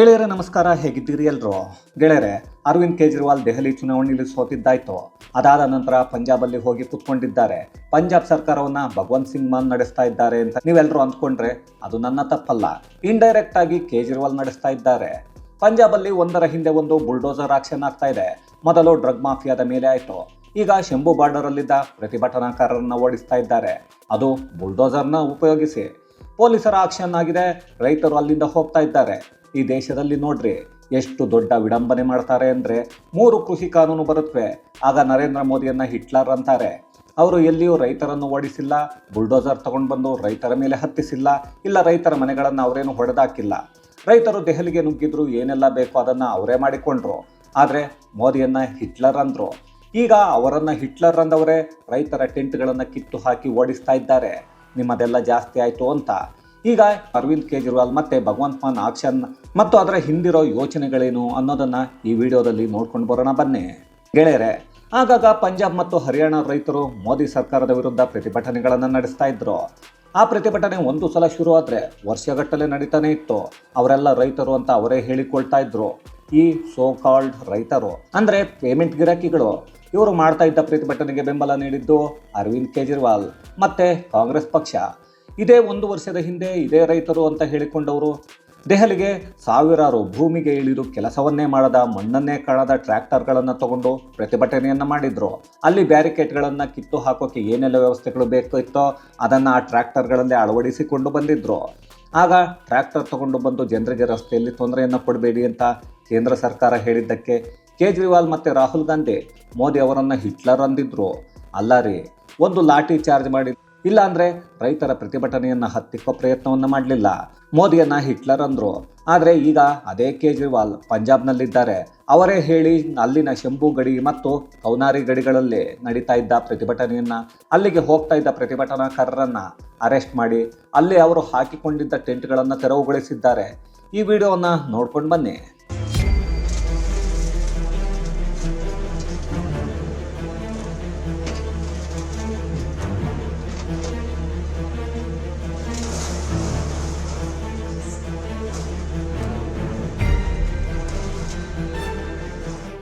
ಗೆಳೆಯರೇ, ನಮಸ್ಕಾರ. ಹೇಗಿದ್ದೀರಿ ಎಲ್ರು? ಗೆಳೆಯರೆ, ಅರವಿಂದ್ ಕೇಜ್ರಿವಾಲ್ ದೆಹಲಿ ಚುನಾವಣೆಯಲ್ಲಿ ಸೋತಿದ್ದಾಯ್ತು ಅದಾದ ನಂತರ ಪಂಜಾಬಲ್ಲಿ ಹೋಗಿ ಕುತ್ಕೊಂಡಿದ್ದಾರೆ. ಪಂಜಾಬ್ ಸರ್ಕಾರವನ್ನ ಭಗವಂತ್ ಸಿಂಗ್ ಮಾನ್ ನಡೆಸ್ತಾ ಇದ್ದಾರೆ ಅಂತ ನೀವೆಲ್ಲರೂ ಅಂದ್ಕೊಂಡ್ರೆ ಅದು ನನ್ನ ತಪ್ಪಲ್ಲ. ಇಂಡೈರೆಕ್ಟ್ ಆಗಿ ಕೇಜ್ರಿವಾಲ್ ನಡೆಸ್ತಾ ಇದ್ದಾರೆ. ಪಂಜಾಬಲ್ಲಿ ಒಂದರ ಹಿಂದೆ ಒಂದು ಬುಲ್ಡೋಸರ್ ಆಕ್ಷನ್ ಆಗ್ತಾ ಇದೆ. ಮೊದಲು ಡ್ರಗ್ ಮಾಫಿಯಾದ ಮೇಲೆ ಆಯಿತು. ಈಗ ಶಂಭು ಬಾರ್ಡರ್ ಅಲ್ಲಿದ್ದ ಪ್ರತಿಭಟನಾಕಾರರನ್ನ ಓಡಿಸ್ತಾ ಇದ್ದಾರೆ. ಅದು ಬುಲ್ಡೋಸರ್ನ ಉಪಯೋಗಿಸಿ. ಪೊಲೀಸರ ಆಕ್ಷನ್ ಆಗಿದೆ. ರೈತರು ಅಲ್ಲಿಂದ ಹೋಗ್ತಾ ಇದ್ದಾರೆ. ಈ ದೇಶದಲ್ಲಿ ನೋಡ್ರಿ ಎಷ್ಟು ದೊಡ್ಡ ವಿಡಂಬನೆ ಮಾಡ್ತಾರೆ ಅಂದರೆ ಮೂರು ಕೃಷಿ ಕಾನೂನು ಬರುತ್ತವೆ ಆಗ ನರೇಂದ್ರ ಮೋದಿಯನ್ನು ಹಿಟ್ಲರ್ ಅಂತಾರೆ. ಅವರು ಎಲ್ಲಿಯೂ ರೈತರನ್ನು ಓಡಿಸಿಲ್ಲ, ಬುಲ್ಡೋಸರ್ ತಗೊಂಡು ಬಂದು ರೈತರ ಮೇಲೆ ಹತ್ತಿಸಿಲ್ಲ, ಇಲ್ಲ ರೈತರ ಮನೆಗಳನ್ನು ಅವರೇನು ಹೊಡೆದಾಕಿಲ್ಲ. ರೈತರು ದೆಹಲಿಗೆ ನುಗ್ಗಿದ್ರು, ಏನೆಲ್ಲ ಬೇಕೋ ಅದನ್ನು ಅವರೇ ಮಾಡಿಕೊಂಡ್ರು. ಆದರೆ ಮೋದಿಯನ್ನು ಹಿಟ್ಲರ್ ಅಂದರು. ಈಗ ಅವರನ್ನು ಹಿಟ್ಲರ್ ಅಂದವರೇ ರೈತರ ಟೆಂಟ್ಗಳನ್ನು ಕಿತ್ತು ಹಾಕಿ ಓಡಿಸ್ತಾ ಇದ್ದಾರೆ. ನಿಮ್ಮದೆಲ್ಲ ಜಾಸ್ತಿ ಆಯಿತು ಅಂತ. ಈಗ ಅರವಿಂದ್ ಕೇಜ್ರಿವಾಲ್ ಮತ್ತೆ ಭಗವಂತ್ ಮಾನ್ ಆಕ್ಷನ್ ಮತ್ತು ಅದರ ಹಿಂದಿರೋ ಯೋಚನೆಗಳೇನು ಅನ್ನೋದನ್ನ ಈ ವಿಡಿಯೋದಲ್ಲಿ ನೋಡ್ಕೊಂಡು ಬರೋಣ ಬನ್ನಿ. ಗೆಳೆಯರೆ, ಆಗಾಗ ಪಂಜಾಬ್ ಮತ್ತು ಹರಿಯಾಣ ರೈತರು ಮೋದಿ ಸರ್ಕಾರದ ವಿರುದ್ಧ ಪ್ರತಿಭಟನೆಗಳನ್ನು ನಡೆಸ್ತಾ ಇದ್ರು. ಆ ಪ್ರತಿಭಟನೆ ಒಂದು ಸಲ ಶುರು ಆದರೆ ವರ್ಷಗಟ್ಟಲೆ ನಡೀತಾನೆ ಇತ್ತು. ಅವರೆಲ್ಲ ರೈತರು ಅಂತ ಅವರೇ ಹೇಳಿಕೊಳ್ತಾ ಇದ್ರು. ಈ ಸೋ ಕಾಲ್ಡ್ ರೈತರು, ಅಂದರೆ ಪೇಮೆಂಟ್ ಗಿರಾಕಿಗಳು, ಇವರು ಮಾಡ್ತಾ ಇದ್ದ ಪ್ರತಿಭಟನೆಗೆ ಬೆಂಬಲ ನೀಡಿದ್ದು ಅರವಿಂದ್ ಕೇಜ್ರಿವಾಲ್ ಮತ್ತು ಕಾಂಗ್ರೆಸ್ ಪಕ್ಷ. ಇದೇ ಒಂದು ವರ್ಷದ ಹಿಂದೆ ಇದೇ ರೈತರು ಅಂತ ಹೇಳಿಕೊಂಡವರು, ದೆಹಲಿಗೆ ಸಾವಿರಾರು ಭೂಮಿಗೆ ಇಳಿದು ಕೆಲಸವನ್ನೇ ಮಾಡದ ಮಣ್ಣನ್ನೇ ಕಾಣದ ಟ್ರ್ಯಾಕ್ಟರ್ಗಳನ್ನು ತಗೊಂಡು ಪ್ರತಿಭಟನೆಯನ್ನು ಮಾಡಿದ್ರು. ಅಲ್ಲಿ ಬ್ಯಾರಿಕೇಡ್ಗಳನ್ನು ಕಿತ್ತು ಹಾಕೋಕೆ ಏನೆಲ್ಲ ವ್ಯವಸ್ಥೆಗಳು ಬೇಕಿತ್ತೋ ಅದನ್ನು ಆ ಟ್ರ್ಯಾಕ್ಟರ್ಗಳಲ್ಲಿ ಅಳವಡಿಸಿಕೊಂಡು ಬಂದಿದ್ರು. ಆಗ ಟ್ರ್ಯಾಕ್ಟರ್ ತಗೊಂಡು ಬಂದು ಜನರಿಗೆ ರಸ್ತೆಯಲ್ಲಿ ತೊಂದರೆಯನ್ನು ಕೊಡಬೇಡಿ ಅಂತ ಕೇಂದ್ರ ಸರ್ಕಾರ ಹೇಳಿದ್ದಕ್ಕೆ ಕೇಜ್ರಿವಾಲ್ ಮತ್ತು ರಾಹುಲ್ ಗಾಂಧಿ ಮೋದಿ ಅವರನ್ನು ಹಿಟ್ಲರ್ ಅಂದಿದ್ರು. ಅಲ್ಲ ರೀ, ಒಂದು ಲಾಠಿ ಚಾರ್ಜ್ ಮಾಡಿ ಇಲ್ಲ ಅಂದ್ರೆ ರೈತರ ಪ್ರತಿಭಟನೆಯನ್ನ ಹತ್ತಿಕ್ಕೋ ಪ್ರಯತ್ನವನ್ನ ಮಾಡಲಿಲ್ಲ. ಮೋದಿಯನ್ನ ಹಿಟ್ಲರ್ ಅಂದ್ರು. ಆದರೆ ಈಗ ಅದೇ ಕೇಜ್ರಿವಾಲ್ ಪಂಜಾಬ್ನಲ್ಲಿದ್ದಾರೆ. ಅವರೇ ಹೇಳಿ ಅಲ್ಲಿನ ಶಂಭು ಗಡಿ ಮತ್ತು ಕೌನಾರಿ ಗಡಿಗಳಲ್ಲಿ ನಡೀತಾ ಇದ್ದ ಪ್ರತಿಭಟನೆಯನ್ನ, ಅಲ್ಲಿಗೆ ಹೋಗ್ತಾ ಇದ್ದ ಪ್ರತಿಭಟನಾಕಾರರನ್ನ ಅರೆಸ್ಟ್ ಮಾಡಿ, ಅಲ್ಲಿ ಅವರು ಹಾಕಿಕೊಂಡಿದ್ದ ಟೆಂಟ್ಗಳನ್ನು ತೆರವುಗೊಳಿಸಿದ್ದಾರೆ. ಈ ವಿಡಿಯೋವನ್ನ ನೋಡ್ಕೊಂಡು ಬನ್ನಿ.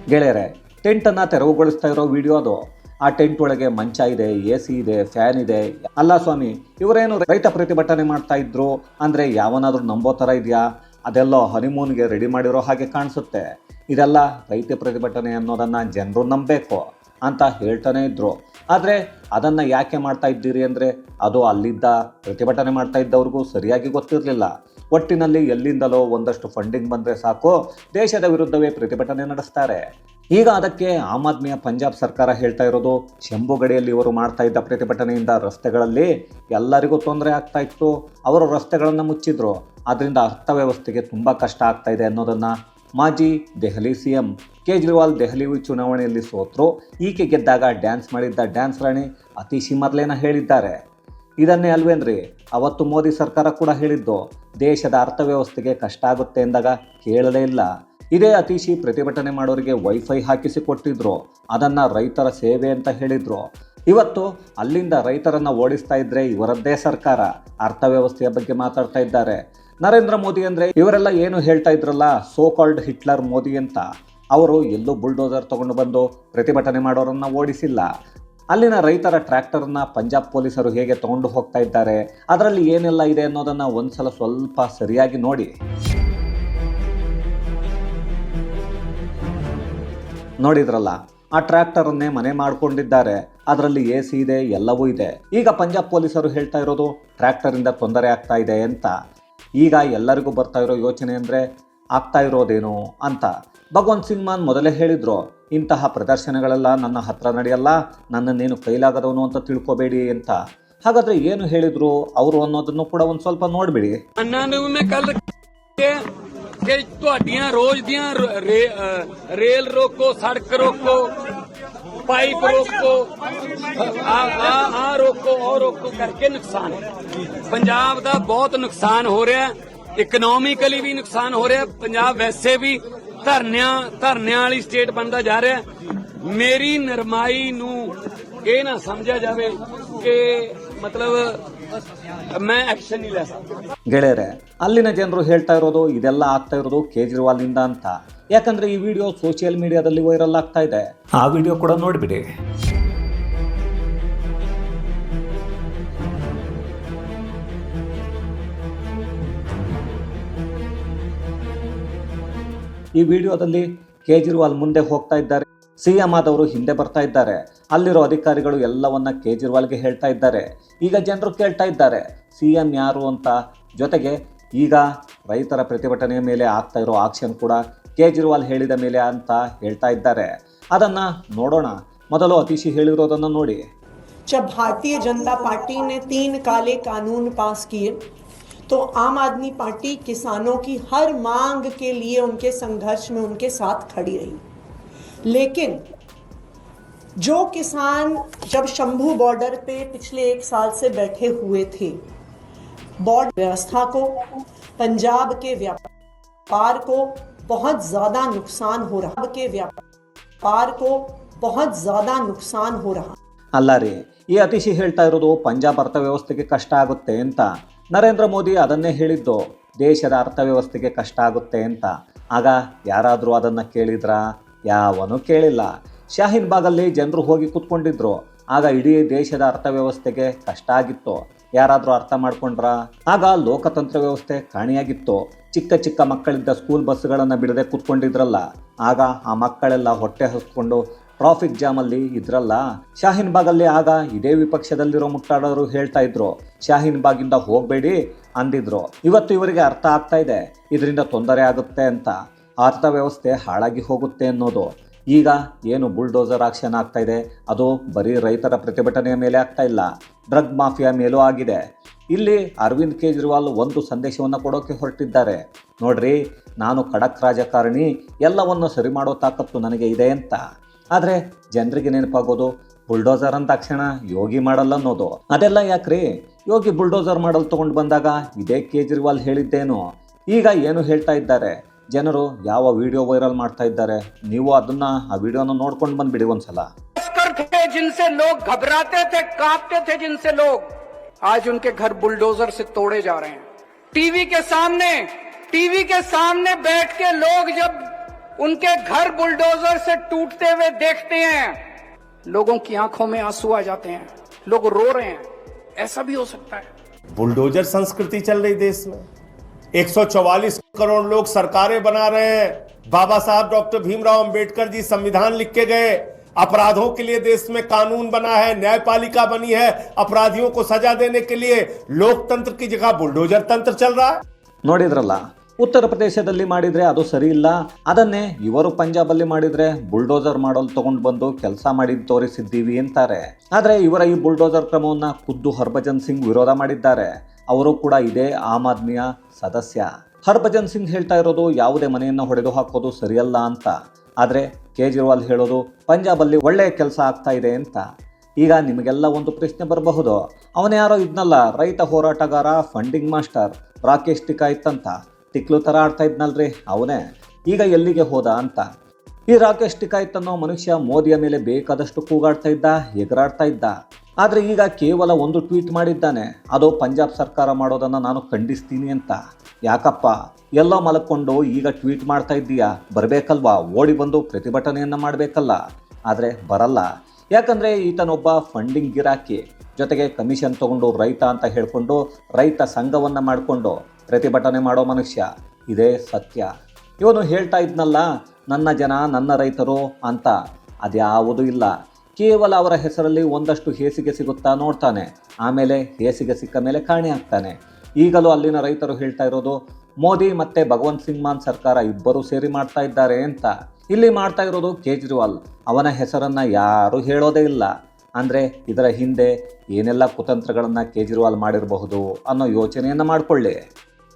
ಗೆಳೆಯರೆ, ಟೆಂಟನ್ನು ತೆರವುಗೊಳಿಸ್ತಾ ಇರೋ ವಿಡಿಯೋ ಅದು. ಆ ಟೆಂಟ್ ಒಳಗೆ ಮಂಚ ಇದೆ, ಎ ಸಿ ಇದೆ, ಫ್ಯಾನ್ ಇದೆ. ಅಲ್ಲ ಸ್ವಾಮಿ, ಇವರೇನು ರೈತ ಪ್ರತಿಭಟನೆ ಮಾಡ್ತಾ ಇದ್ರು? ಅಂದರೆ ಯಾವನಾದರೂ ನಂಬೋ ಥರ ಇದೆಯಾ? ಅದೆಲ್ಲೋ ಹನಿಮೂನ್ಗೆ ರೆಡಿ ಮಾಡಿರೋ ಹಾಗೆ ಕಾಣಿಸುತ್ತೆ. ಇದೆಲ್ಲ ರೈತ ಪ್ರತಿಭಟನೆ ಅನ್ನೋದನ್ನು ಜನರು ನಂಬಬೇಕು. ಅಂತ ಹೇಳ್ತಾನೆ ಇದ್ರು. ಆದರೆ ಅದನ್ನು ಯಾಕೆ ಮಾಡ್ತಾ ಇದ್ದೀರಿ ಅಂದರೆ ಅದು ಅಲ್ಲಿದ್ದ ಪ್ರತಿಭಟನೆ ಮಾಡ್ತಾ ಇದ್ದವ್ರಿಗೂ ಸರಿಯಾಗಿ ಗೊತ್ತಿರಲಿಲ್ಲ. ಒಟ್ಟಿನಲ್ಲಿ ಎಲ್ಲಿಂದಲೋ ಒಂದಷ್ಟು ಫಂಡಿಂಗ್ ಬಂದರೆ ಸಾಕು, ದೇಶದ ವಿರುದ್ಧವೇ ಪ್ರತಿಭಟನೆ ನಡೆಸ್ತಾರೆ. ಈಗ ಅದಕ್ಕೆ ಆಮ್ ಆದ್ಮಿಯ ಪಂಜಾಬ್ ಸರ್ಕಾರ ಹೇಳ್ತಾ ಇರೋದು ಶಂಭು ಗಡಿಯಲ್ಲಿ ಇವರು ಮಾಡ್ತಾ ಇದ್ದ ಪ್ರತಿಭಟನೆಯಿಂದ ರಸ್ತೆಗಳಲ್ಲಿ ಎಲ್ಲರಿಗೂ ತೊಂದರೆ ಆಗ್ತಾ ಇತ್ತು. ಅವರು ರಸ್ತೆಗಳನ್ನು ಮುಚ್ಚಿದ್ರು. ಅದರಿಂದ ಅರ್ಥವ್ಯವಸ್ಥೆಗೆ ತುಂಬ ಕಷ್ಟ ಆಗ್ತಾ ಇದೆ ಅನ್ನೋದನ್ನ ಮಾಜಿ ದೆಹಲಿ ಸಿಎಂ ಕೇಜ್ರಿವಾಲ್ ದೆಹಲಿ ಚುನಾವಣೆಯಲ್ಲಿ ಸೋತರು, ಈಕೆ ಗೆದ್ದಾಗ ಡ್ಯಾನ್ಸ್ ಮಾಡಿದ್ದ ಡ್ಯಾನ್ಸ್ ರಾಣಿ ಅತಿಶಿ ಮರ್ಲೇನ ಹೇಳಿದ್ದಾರೆ. ಇದನ್ನೇ ಅಲ್ವೇನ್ರಿ ಅವತ್ತು ಮೋದಿ ಸರ್ಕಾರ ಕೂಡ ಹೇಳಿದ್ದು, ದೇಶದ ಅರ್ಥವ್ಯವಸ್ಥೆಗೆ ಕಷ್ಟ ಆಗುತ್ತೆ ಎಂದಾಗ ಕೇಳಲೇ ಇಲ್ಲ. ಇದೇ ಅತಿಶಿ ಪ್ರತಿಭಟನೆ ಮಾಡೋರಿಗೆ ವೈಫೈ ಹಾಕಿಸಿ ಕೊಟ್ಟಿದ್ರು, ಅದನ್ನ ರೈತರ ಸೇವೆ ಅಂತ ಹೇಳಿದ್ರು. ಇವತ್ತು ಅಲ್ಲಿಂದ ರೈತರನ್ನ ಓಡಿಸ್ತಾ ಇದ್ರೆ ಇವರದ್ದೇ ಸರ್ಕಾರ, ಅರ್ಥವ್ಯವಸ್ಥೆಯ ಬಗ್ಗೆ ಮಾತಾಡ್ತಾ ಇದ್ದಾರೆ. ನರೇಂದ್ರ ಮೋದಿ ಅಂದ್ರೆ ಇವರೆಲ್ಲ ಏನು ಹೇಳ್ತಾ ಇದ್ರಲ್ಲ? ಸೋ ಕಾಲ್ಡ್ ಹಿಟ್ಲರ್ ಮೋದಿ ಅಂತ. ಅವರು ಎಲ್ಲೂ ಬುಲ್ಡೋಸರ್ ತಗೊಂಡು ಬಂದು ಪ್ರತಿಭಟನೆ ಮಾಡೋರನ್ನ ಓಡಿಸಿಲ್ಲ. ಅಲ್ಲಿನ ರೈತರ ಟ್ರ್ಯಾಕ್ಟರ್ನ ಪಂಜಾಬ್ ಪೊಲೀಸರು ಹೇಗೆ ತಗೊಂಡು ಹೋಗ್ತಾ ಇದ್ದಾರೆ? ಅದರಲ್ಲಿ ಏನೆಲ್ಲ ಇದೆ ಅನ್ನೋದನ್ನ ಒಂದ್ಸಲ ಸ್ವಲ್ಪ ಸರಿಯಾಗಿ ನೋಡಿ. ನೋಡಿದ್ರಲ್ಲ, ಆ ಟ್ರ್ಯಾಕ್ಟರನ್ನೇ ಮನೆ ಮಾಡ್ಕೊಂಡಿದ್ದಾರೆ. ಅದರಲ್ಲಿ ಎ ಸಿ ಇದೆ, ಎಲ್ಲವೂ ಇದೆ. ಈಗ ಪಂಜಾಬ್ ಪೊಲೀಸರು ಹೇಳ್ತಾ ಇರೋದು ಟ್ರ್ಯಾಕ್ಟರಿಂದ ತೊಂದರೆ ಆಗ್ತಾ ಇದೆ ಅಂತ. ಈಗ ಎಲ್ಲರಿಗೂ ಬರ್ತಾ ಇರೋ ಯೋಚನೆ ಅಂದರೆ ಆಗ್ತಾ ಇರೋದೇನು ಅಂತ. ಭಗವಂತ್ ಸಿಂಗ್ ಮೊದಲೇ ಹೇಳಿದ್ರು, ಇಂತಹ ಪ್ರದರ್ಶನಗಳೆಲ್ಲ ನನ್ನ ಹತ್ರ ನಡೆಯಲ್ಲ ನನ್ನನ್ನೇನು ಕೈಲಾಗದವನು ಅಂತ ತಿಳ್ಕೋಬೇಡಿ ಅಂತ. ಹಾಗಾದ್ರೆ ಏನು ಹೇಳಿದ್ರು ಅವರು ಅನ್ನೋದನ್ನು ಕೂಡ ಒಂದು ಸ್ವಲ್ಪ ನೋಡ್ಬಿಡಿ. ರೋಜ್ ರೇಲ್ ರೋಕೋ, ಸಡಕ್ ರೋಕೋ ਕਿ ਤੁਹਾਡੀਆਂ ਰੋਜ਼ ਦੀਆਂ ਰ- ਰੇ- ਅਹ ਰੇਲ ਰੋਕੋ ਸੜਕ ਰੋਕੋ ਪਾਈਪ ਰੋਕੋ ਆ ਆ ਆ ਰੋਕੋ ਉਹ ਰੋਕੋ ਕਰਕੇ ਨੁਕਸਾਨ ਹੈ ਪੰਜਾਬ ਦਾ ਬਹੁਤ ਨੁਕਸਾਨ ਹੋ ਰਿਹਾ ਹੈ ਇਕਨੋਮਿਕਲੀ ਵੀ ਨੁਕਸਾਨ ਹੋ ਰਿਹਾ ਹੈ ਪੰਜਾਬ ਵੈਸੇ ਵੀ ਧਰਨਿਆਂ ਧਰਨਿਆਂ ਵਾਲੀ ਸਟੇਟ ਬਣਦਾ ਜਾ ਰਿਹਾ ਹੈ ਮੇਰੀ ਨਰਮਾਈ ਨੂੰ ਇਹ ਨਾ ਸਮਝਿਆ ਜਾਵੇ ਕਿ ਮਤਲਬ ਮੈਂ ਐਕਸ਼ਨ ਨਹੀਂ ਲੈ ਸਕਦਾ ಗೆಳೆಯರೆ ಅಲ್ಲಿನ ಜನರು ಹೇಳ್ತಾ ಇರೋದು ಇದೆಲ್ಲ ಆಗ್ತಾ ಇರೋದು ಕೇಜ್ರಿವಾಲ್ ಇಂದ ಅಂತ ಯಾಕಂದ್ರೆ ಈ ವಿಡಿಯೋ ಸೋಷಿಯಲ್ ಮೀಡಿಯಾದಲ್ಲಿ ವೈರಲ್ ಆಗ್ತಾ ಇದೆ. ಆ ವಿಡಿಯೋ ಕೂಡ ನೋಡಿಬಿಡಿ. ಈ ವಿಡಿಯೋದಲ್ಲಿ ಕೇಜ್ರಿವಾಲ್ ಮುಂದೆ ಹೋಗ್ತಾ ಇದ್ದಾರೆ. ಸಿಎಂ ಆದವರು ಹಿಂದೆ ಬರ್ತಾ ಇದ್ದಾರೆ. ಅಲ್ಲಿರೋ ಅಧಿಕಾರಿಗಳು ಎಲ್ಲವನ್ನ ಕೇಜ್ರಿವಾಲ್ಗೆ ಹೇಳ್ತಾ ಇದ್ದಾರೆ. ಈಗ ಜನರು ಕೇಳ್ತಾ ಇದ್ದಾರೆ. ಸಿಎಂ ಯಾರು ಅಂತ. ಜೊತೆಗೆ ಈಗ ರೈತರ ಪ್ರತಿಭಟನೆಯ ಮೇಲೆ ಆಗ್ತಾ ಇರೋ ಆಕ್ಷನ್ ಕೂಡ ಕೇಜ್ರಿವಾಲ್ ಹೇಳಿದ ಮೇಲೆ ಅಂತ ಹೇಳ್ತಾ ಇದ್ದಾರೆ ಅದನ್ನ ನೋಡೋಣ ಮೊದಲು ಅತಿಶಿ ಹೇಳಿರೋದನ್ನ ನೋಡಿ जब भारतीय जनता पार्टी ने तीन काले कानून पास किए तो आम आदमी पार्टी किसानों की हर मांग के लिए उनके संघर्ष में उनके साथ खड़ी रही लेकिन जो किसान जब शंभू बॉर्डर पे पिछले एक साल से बैठे हुए थे बॉर्डर व्यवस्था को पंजाब के व्यापार को बहुत ज़्यादा नुकसान हो रहा के व्यापार को बहुत ज़्यादा नुकसान हो रहा ಅಲ್ಲ ರೀ ಈ ಅತಿಶಿ ಹೇಳ್ತಾ ಇರೋದು ಪಂಜಾಬ್ ಅರ್ಥವ್ಯವಸ್ಥೆಗೆ ಕಷ್ಟ ಆಗುತ್ತೆ ಅಂತ ನರೇಂದ್ರ ಮೋದಿ ಅದನ್ನೇ ಹೇಳಿದ್ದು ದೇಶದ ಅರ್ಥವ್ಯವಸ್ಥೆಗೆ ಕಷ್ಟ ಆಗುತ್ತೆ ಅಂತ ಆಗ ಯಾರಾದರೂ ಅದನ್ನು ಕೇಳಿದ್ರಾ ಯಾವನೂ ಕೇಳಿಲ್ಲ ಶಾಹೀನ್ ಬಾಗಲ್ಲಿ ಜನರು ಹೋಗಿ ಕೂತ್ಕೊಂಡಿದ್ರು ಆಗ ಇಡೀ ದೇಶದ ಅರ್ಥವ್ಯವಸ್ಥೆಗೆ ಕಷ್ಟ ಆಗಿತ್ತು ಯಾರಾದರೂ ಅರ್ಥ ಮಾಡ್ಕೊಂಡ್ರಾ ಆಗ ಲೋಕತಂತ್ರ ವ್ಯವಸ್ಥೆ ಕಾಣಿಯಾಗಿತ್ತು ಚಿಕ್ಕ ಚಿಕ್ಕ ಮಕ್ಕಳಿದ್ದ ಸ್ಕೂಲ್ ಬಸ್ಗಳನ್ನು ಬಿಡದೆ ಕೂತ್ಕೊಂಡಿದ್ರಲ್ಲ, ಆಗ ಆ ಮಕ್ಕಳೆಲ್ಲ ಹೊಟ್ಟೆ ಹಸ್ಕೊಂಡು ಟ್ರಾಫಿಕ್ ಜಾಮಲ್ಲಿ ಇದ್ರಲ್ಲ. ಶಾಹೀನ್ ಬಾಗಲ್ಲಿ ಆಗ ಇದೇ ವಿಪಕ್ಷದಲ್ಲಿರೋ ಮುಟ್ಟಾಡೋರು ಹೇಳ್ತಾ ಇದ್ರು, ಶಾಹೀನ್ ಬಾಗಿಂದ ಹೋಗಬೇಡಿ ಅಂದಿದ್ರು. ಇವತ್ತು ಇವರಿಗೆ ಅರ್ಥ ಆಗ್ತಾ ಇದೆ, ಇದರಿಂದ ತೊಂದರೆ ಆಗುತ್ತೆ ಅಂತ. ಅರ್ಥವ್ಯವಸ್ಥೆ ಹಾಳಾಗಿ ಹೋಗುತ್ತೆ ಅನ್ನೋದು. ಈಗ ಏನು ಬುಲ್ಡೋಸರ್ ಆಕ್ಷನ್ ಆಗ್ತಾ ಇದೆ, ಅದು ಬರೀ ರೈತರ ಪ್ರತಿಭಟನೆಯ ಮೇಲೆ ಆಗ್ತಾ ಇಲ್ಲ. ಡ್ರಗ್ ಮಾಫಿಯಾ ಮೇಲೂ ಆಗಿದೆ. ಇಲ್ಲಿ ಅರವಿಂದ್ ಕೇಜ್ರಿವಾಲ್ ಒಂದು ಸಂದೇಶವನ್ನು ಕೊಡೋಕೆ ಹೊರಟಿದ್ದಾರೆ. ನೋಡ್ರಿ, ನಾನು ಖಡಕ್ ರಾಜಕಾರಣಿ, ಎಲ್ಲವನ್ನು ಸರಿ ಮಾಡೋ ತಾಕತ್ತು ನನಗೆ ಇದೆ ಅಂತ. ಆದರೆ ಜನರಿಗೆ ನೆನಪಾಗೋದು, ಬುಲ್ಡೋಸರ್ ಅಂದ ತಕ್ಷಣ ಯೋಗಿ ಮಾಡಲ್ಲ ಅನ್ನೋದು. ಅದೆಲ್ಲ ಯಾಕ್ರಿ? ಯೋಗಿ ಬುಲ್ಡೋಸರ್ ಮಾಡಲ್ ತಗೊಂಡು ಬಂದಾಗ ಇದೇ ಕೇಜ್ರಿವಾಲ್ ಹೇಳಿದ್ದೇನು? ಈಗ ಏನು ಹೇಳ್ತಾ ಇದ್ದಾರೆ? ಜನರು ಯಾವ ವಿಡಿಯೋ ವೈರಲ್ ಮಾಡ್ತಾ ಇದ್ದಾರೆ? ನೀವು ಅದನ್ನ, ಆ ವಿಡಿಯೋನ ನೋಡ್ಕೊಂಡು ಬಂದ್ಬಿಡಿ ಒಂದ್ಸಲ. आज उनके घर बुलडोजर से तोड़े जा रहे हैं। टीवी के सामने, टीवी के सामने बैठ के लोग जब उनके घर बुलडोजर से टूटते हुए देखते हैं, लोगों की आँखों में आँसू आ जाते हैं, लोग रो रहे हैं। ऐसा भी हो सकता है। बुलडोजर संस्कृति चल रही देश में। 144 करोड़ लोग सरकारें बना रहे हैं। बाबा साहब डॉक्टर भीमराव अंबेडकर जी संविधान लिख के गए। अपराधों के लिए देश में कानून बना है न्यायपालिका बनी है अपराधियों को सजा देने के लिए लोकतंत्र की जगह बुलडोजर तंत्र चल रहा है ನೋಡಿದ್ರಲ್ಲ ಉತ್ತರ ಪ್ರದೇಶದಲ್ಲಿ ಮಾಡಿದ್ರೆ ಅದು ಸರಿ ಇಲ್ಲ ಅದನ್ನೇ ಇವರು ಪಂಜಾಬಲ್ಲಿ ಮಾಡಿದ್ರೆ ಬುಲ್ಡೋಸರ್ ಮಾಡಲ್ ತಗೊಂಡು ಬಂದು ಕೆಲಸ ಮಾಡಿ ತೋರಿಸಿದ್ದೀವಿ ಅಂತಾರೆ ಆದ್ರೆ ಇವರ ಈ ಬುಲ್ಡೋಸರ್ ಕ್ರಮವನ್ನ ಖುದ್ದು ಹರ್ಭಜನ್ ಸಿಂಗ್ ವಿರೋಧ ಮಾಡಿದ್ದಾರೆ ಅವರು ಕೂಡ ಇದೇ ಆಮ್ ಆದ್ಮಿಯ ಸದಸ್ಯ ಹರ್ಭಜನ್ ಸಿಂಗ್ ಹೇಳ್ತಾ ಇರೋದು ಯಾವುದೇ ಮನೆಯನ್ನ ಹೊಡೆದು ಹಾಕೋದು ಸರಿಯಲ್ಲ ಅಂತ ಆದ್ರೆ ಕೇಜ್ರಿವಾಲ್ ಹೇಳೋದು, ಪಂಜಾಬಲ್ಲಿ ಒಳ್ಳೆಯ ಕೆಲಸ ಆಗ್ತಾ ಇದೆ ಅಂತ. ಈಗ ನಿಮಗೆಲ್ಲ ಒಂದು ಪ್ರಶ್ನೆ ಬರಬಹುದು. ಅವನ್ಯಾರೋ ಇದ್ನಲ್ಲ, ರೈತ ಹೋರಾಟಗಾರ ಫಂಡಿಂಗ್ ಮಾಸ್ಟರ್ ರಾಕೇಶ್ ಟಿಕಾ ಇತ್ತಂತ ತಿಕ್ಲು ಥರ ಆಡ್ತಾ ಇದ್ನಲ್ರಿ, ಅವನೇ. ಈಗ ಎಲ್ಲಿಗೆ ಹೋದ ಅಂತ. ಈ ರಾಕೇಶ್ ಟಿಕಾ ಅನ್ನೋ ಮನುಷ್ಯ ಮೋದಿಯ ಮೇಲೆ ಬೇಕಾದಷ್ಟು ಕೂಗಾಡ್ತಾ ಇದ್ದ ಎಗರಾಡ್ತಾ ಇದ್ದ. ಆದರೆ ಈಗ ಕೇವಲ ಒಂದು ಟ್ವೀಟ್ ಮಾಡಿದ್ದಾನೆ, ಅದು ಪಂಜಾಬ್ ಸರ್ಕಾರ ಮಾಡೋದನ್ನು ನಾನು ಖಂಡಿಸ್ತೀನಿ ಅಂತ. ಯಾಕಪ್ಪ, ಎಲ್ಲ ಮಲಕ್ಕೊಂಡು ಈಗ ಟ್ವೀಟ್ ಮಾಡ್ತಾ ಇದ್ದೀಯಾ? ಬರಬೇಕಲ್ವಾ? ಓಡಿ ಬಂದು ಪ್ರತಿಭಟನೆಯನ್ನು ಮಾಡಬೇಕಲ್ಲ. ಆದರೆ ಬರಲ್ಲ. ಯಾಕಂದರೆ ಈತನೊಬ್ಬ ಫಂಡಿಂಗ್ ಗಿರಾಕಿ. ಜೊತೆಗೆ ಕಮಿಷನ್ ತಗೊಂಡು ರೈತ ಅಂತ ಹೇಳ್ಕೊಂಡು ರೈತ ಸಂಘವನ್ನು ಮಾಡಿಕೊಂಡು ಪ್ರತಿಭಟನೆ ಮಾಡೋ ಮನುಷ್ಯ. ಇದೇ ಸತ್ಯ. ಇವನು ಹೇಳ್ತಾ ಇದ್ನಲ್ಲ, ನನ್ನ ಜನ, ನನ್ನ ರೈತರು ಅಂತ. ಅದ್ಯಾವುದೂ ಇಲ್ಲ. ಕೇವಲ ಅವರ ಹೆಸರಲ್ಲಿ ಒಂದಷ್ಟು ಹೇಸಿಗೆ ಸಿಗುತ್ತಾ ನೋಡ್ತಾನೆ. ಆಮೇಲೆ ಹೇಸಿಗೆ ಸಿಕ್ಕ ಮೇಲೆ ಕಾಣೆ ಆಗ್ತಾನೆ. ಈಗಲೂ ಅಲ್ಲಿನ ರೈತರು ಹೇಳ್ತಾ ಇರೋದು, ಮೋದಿ ಮತ್ತೆ ಭಗವಂತ್ ಸಿಂಗ್ ಮಾನ್ ಸರ್ಕಾರ ಇಬ್ಬರು ಸೇರಿ ಮಾಡ್ತಾ ಇದ್ದಾರೆ ಅಂತ. ಇಲ್ಲಿ ಮಾಡ್ತಾ ಇರೋದು ಕೇಜ್ರಿವಾಲ್. ಅವನ ಹೆಸರನ್ನ ಯಾರು ಹೇಳೋದೇ ಇಲ್ಲ. ಅಂದ್ರೆ ಇದರ ಹಿಂದೆ ಏನೆಲ್ಲ ಕುತಂತ್ರಗಳನ್ನು ಕೇಜ್ರಿವಾಲ್ ಮಾಡಿರಬಹುದು ಅನ್ನೋ ಯೋಚನೆಯನ್ನು ಮಾಡಿಕೊಳ್ಳಿ.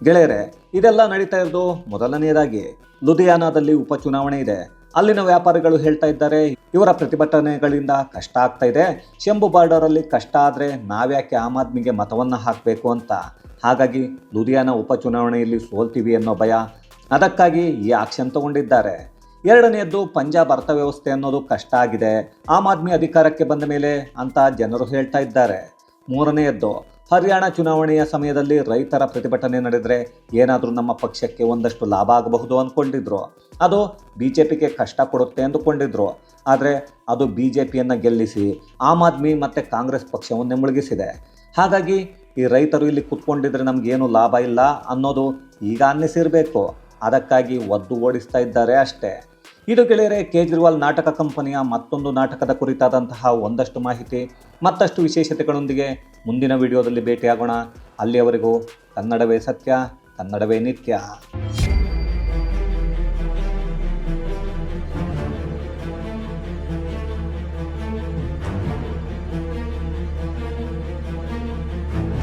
ಗೆಳೆಯರೆ, ಇದೆಲ್ಲ ನಡೀತಾ ಇರೋದು ಮೊದಲನೆಯದಾಗಿ. ಲುಧಿಯಾನದಲ್ಲಿ ಉಪಚುನಾವಣೆ ಇದೆ. ಅಲ್ಲಿನ ವ್ಯಾಪಾರಿಗಳು ಹೇಳ್ತಾ ಇದ್ದಾರೆ, ಇವರ ಪ್ರತಿಭಟನೆಗಳಿಂದ ಕಷ್ಟ ಆಗ್ತಾ ಇದೆ. ಶಂಭು ಬಾರ್ಡರ್ ಅಲ್ಲಿ ಕಷ್ಟ ಆದ್ರೆ ನಾವ್ಯಾಕೆ ಆಮ್ ಆದ್ಮಿಗೆ ಮತವನ್ನ ಹಾಕಬೇಕು ಅಂತ? ಹಾಗಾಗಿ ಲುಧಿಯಾನ ಉಪಚುನಾವಣೆಯಲ್ಲಿ ಸೋಲ್ತೀವಿ ಅನ್ನೋ ಭಯ. ಅದಕ್ಕಾಗಿ ಈ ಆಕ್ಷನ್ ತಗೊಂಡಿದ್ದಾರೆ. ಎರಡನೆಯದ್ದು ಪಂಜಾಬ್ ಅರ್ಥವ್ಯವಸ್ಥೆ ಅನ್ನೋದು ಕಷ್ಟ ಆಗಿದೆ. ಆಮ್ ಆದ್ಮಿ ಅಧಿಕಾರಕ್ಕೆ ಬಂದ ಮೇಲೆ ಅಂತ ಜನರು ಹೇಳ್ತಾ ಇದ್ದಾರೆ. ಮೂರನೆಯದ್ದು ಹರಿಯಾಣ ಚುನಾವಣೆಯ ಸಮಯದಲ್ಲಿ ರೈತರ ಪ್ರತಿಭಟನೆ ನಡೆದರೆ ಏನಾದರೂ ನಮ್ಮ ಪಕ್ಷಕ್ಕೆ ಒಂದಷ್ಟು ಲಾಭ ಆಗಬಹುದು ಅಂದ್ಕೊಂಡಿದ್ರು ಅದು ಬಿ ಜೆ ಪಿಗೆ ಕಷ್ಟ ಕೊಡುತ್ತೆ ಅಂದುಕೊಂಡಿದ್ರು. ಆದರೆ ಅದು ಬಿ ಜೆ ಪಿಯನ್ನು ಗೆಲ್ಲಿಸಿ, ಆಮ್ ಆದ್ಮಿ ಮತ್ತು ಕಾಂಗ್ರೆಸ್ ಪಕ್ಷವನ್ನೇ ಮುಳುಗಿಸಿದೆ. ಹಾಗಾಗಿ ಈ ರೈತರು ಇಲ್ಲಿ ಕುತ್ಕೊಂಡಿದ್ರೆ ನಮಗೇನು ಲಾಭ ಇಲ್ಲ ಅನ್ನೋದು ಈಗ ಅನ್ನಿಸಿರಬೇಕು. ಅದಕ್ಕಾಗಿ ಒದ್ದು ಓಡಿಸ್ತಾ ಇದ್ದಾರೆ ಅಷ್ಟೇ. ಇದು ಗೆಳೆಯರೆ ಕೇಜ್ರಿವಾಲ್ ನಾಟಕ ಕಂಪನಿಯ ಮತ್ತೊಂದು ನಾಟಕದ ಕುರಿತಾದಂತಹ ಒಂದಷ್ಟು ಮಾಹಿತಿ, ಮತ್ತಷ್ಟು ವಿಶೇಷತೆಗಳೊಂದಿಗೆ ಮುಂದಿನ ವಿಡಿಯೋದಲ್ಲಿ ಭೇಟಿಯಾಗೋಣ. ಅಲ್ಲಿಯವರೆಗೂ ಕನ್ನಡವೇ ಸತ್ಯ, ಕನ್ನಡವೇ ನಿತ್ಯ.